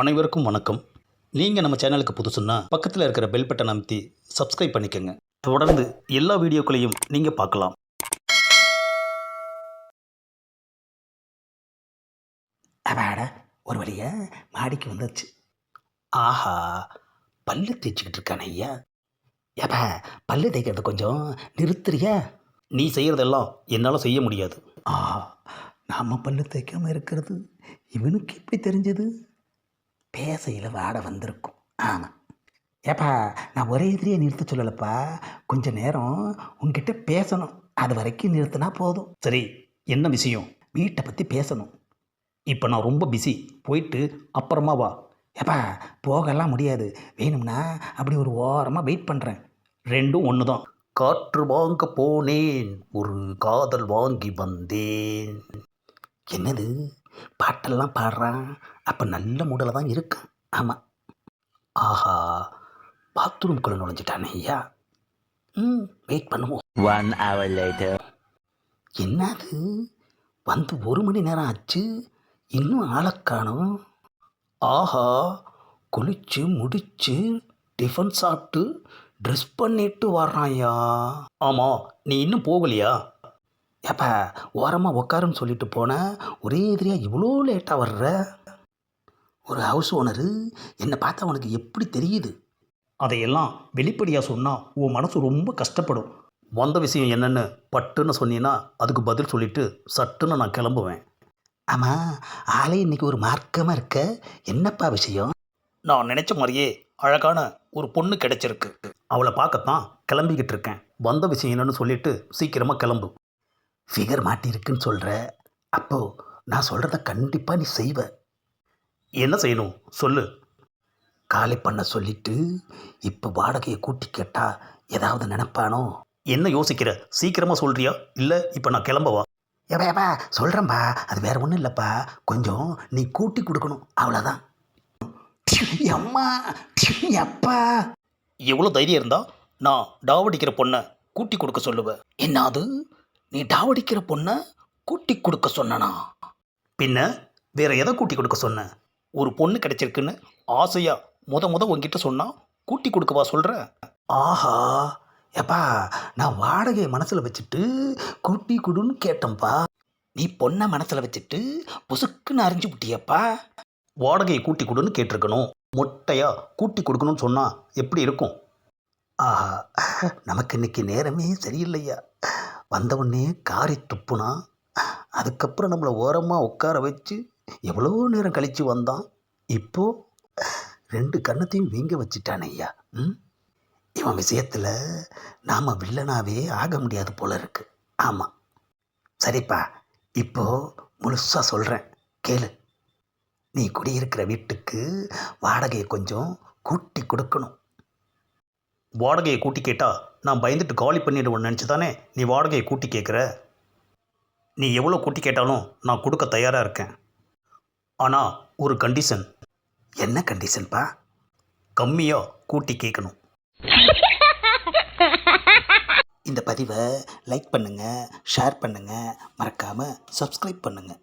அனைவருக்கும் வணக்கம். நீங்கள் நம்ம சேனலுக்கு புதுசுன்னா பக்கத்தில் இருக்கிற பெல் பட்டனை அமைத்தி சப்ஸ்கிரைப் பண்ணிக்கோங்க. தொடர்ந்து எல்லா வீடியோக்களையும் நீங்கள் பார்க்கலாம். அப்பாடா ஒரு வழியா மாடிக்கு வந்தாச்சு. ஆஹா பல்லு தேய்ச்சிக்கிட்டு இருக்கானே ஐயா. ஏப்பா பல்லு தேய்க்கிறது கொஞ்சம் நிறுத்துறியா? நீ செய்கிறதெல்லாம் என்னால் செய்ய முடியாது. ஆ நாம பல்லு தேய்க்காம இருக்கிறது இவனுக்கு எப்படி தெரிஞ்சது? பேசையில் வாட வந்திருக்கும். ஆமாம் ஏப்பா நான் ஒரே எதிரியை நிறுத்த சொல்லலப்பா. கொஞ்ச நேரம் உங்ககிட்ட பேசணும். அது வரைக்கும் நிறுத்தினா போதும். சரி என்ன விஷயம்? வீட்டை பற்றி பேசணும். இப்போ நான் ரொம்ப பிஸி போயிட்டு அப்புறமா வா. ஏப்பா போகலாம் முடியாது. வேணும்னா அப்படி ஒரு ஓரமாக வெயிட் பண்ணுறேன் ரெண்டும் ஒன்று தான் காற்று வாங்க போனேன். ஒரு காதல் வாங்கி வந்தேன். என்னது? பாட்டெல்லாம் பாடுறான். அப்போ நல்ல மூடில் தான் இருக்கான். ஆமாம் ஆஹா பாத்ரூம்குள்ளே நுழைஞ்சிட்டானே ஐயா. ம் வெயிட் பண்ணுவோம். Hour later. என்னது? வந்து ஒரு மணி நேரம் ஆச்சு. இன்னும் ஆளை காணோம். ஆஹா குளிச்சு முடிச்சு டிஃபன் சாப்பிட்டு ட்ரெஸ் பண்ணிட்டு வர்றான்யா ஆமாம் நீ இன்னும் போகலையா? ஏப்பா ஓரமாக உக்காருன்னு சொல்லிட்டு போனேன் ஒரே எதிரியாக இவ்வளோ லேட்டாக வர்ற? ஒரு ஹவுஸ் ஓனரு என்னை பார்த்தா உனக்கு எப்படி தெரியுது? அதையெல்லாம் வெளிப்படையாக சொன்னால் உன் மனசு ரொம்ப கஷ்டப்படும். வந்த விஷயம் என்னென்னு பட்டுன்னு சொன்னீன்னா அதுக்கு பதில் சொல்லிவிட்டு சட்டுன்னு நான் கிளம்புவேன். ஆமாம் ஆளே இன்னைக்கு ஒரு மார்க்கமாக இருக்க? என்னப்பா விஷயம்? நான் நினச்ச மாதிரியே அழகான ஒரு பொண்ணு கிடச்சிருக்கு. அவளை பார்க்கத்தான் கிளம்பிக்கிட்டு இருக்கேன். வந்த விஷயம் என்னன்னு சொல்லிட்டு சீக்கிரமாக கிளம்பு. ஃபிகர் மாட்டியிருக்குன்னு சொல்கிற அப்போது நான் சொல்கிறத கண்டிப்பாக நீ செய்வ. என்ன செய்யணும்? சொல்லு. காலி பண்ண சொல்லிட்டு இப்போ வாடகையை கூட்டி கேட்டால் ஏதாவது நினைப்பானோ? என்ன யோசிக்கிற? சீக்கிரமாக சொல்கிறியா இல்லை இப்போ நான் கிளம்பவா? ஏப்பா ஏப்பா சொல்கிறேன்பா அது வேறு ஒன்றும் இல்லைப்பா. கொஞ்சம் நீ கூட்டி கொடுக்கணும். அவ்வளோதான் அம்மா அப்பா. எவ்வளோ தைரியம் இருந்தால் நான் டாவடிக்கிற பொண்ணை கூட்டி கொடுக்க சொல்லுவேன் என்னாது? நீ டாவடிக்கிற பொண்ணை கூட்டி கொடுக்க சொன்னனா? பின்ன வேற எதை கூட்டி கொடுக்க சொன்ன? ஒரு பொண்ணு கிடைச்சிருக்குன்னு ஆசையா முத முத உன்கிட்ட சொன்னா கூட்டி கொடுக்கவா சொல்ற? ஆஹா ஏப்பா நான் வாடகையை மனசில் வச்சுட்டு கூட்டி கொடுன்னு கேட்டேன்ப்பா. நீ பொண்ணை மனசில் வச்சுட்டு புசுக்குன்னு அறிஞ்சு விட்டியப்பா. வாடகையை கூட்டி கொடுன்னு கேட்டிருக்கணும். மொட்டையா கூட்டி கொடுக்கணும்னு சொன்னா எப்படி இருக்கும்? ஆஹா நமக்கு இன்னைக்கு நேரமே சரியில்லையா? வந்தவொடனே காரி துப்புனா அதுக்கப்புறம் நம்மளை ஓரமாக உட்கார வச்சு எவ்வளோ நேரம் கழித்து வந்தான்? இப்போ ரெண்டு கண்ணத்தையும் வீங்க வச்சுட்டானே ஐயா. ம்? இவன் விஷயத்தில் நாம் வில்லனாவே ஆக முடியாது போல இருக்கு. ஆமாம் சரிப்பா இப்போது முழுசாக சொல்கிறேன் கேளு. நீ குடியிருக்கிற வீட்டுக்கு வாடகையை கொஞ்சம் கூட்டி கொடுக்கணும். வாடகையை கூட்டி கேட்டால் நான் பயந்துட்டு காலி பண்ணிடுவேன்னு நினச்சி தானே நீ வாடகையை கூட்டி கேட்குற நீ எவ்வளோ கூட்டி கேட்டாலும் நான் கொடுக்க தயாராக இருக்கேன். ஆனால் ஒரு கண்டிஷன் என்ன கண்டிஷன்ப்பா கம்மியாக கூட்டி கேட்கணும் இந்த பதிவை லைக் பண்ணுங்கள் ஷேர் பண்ணுங்கள் மறக்காமல் சப்ஸ்கிரைப் பண்ணுங்கள்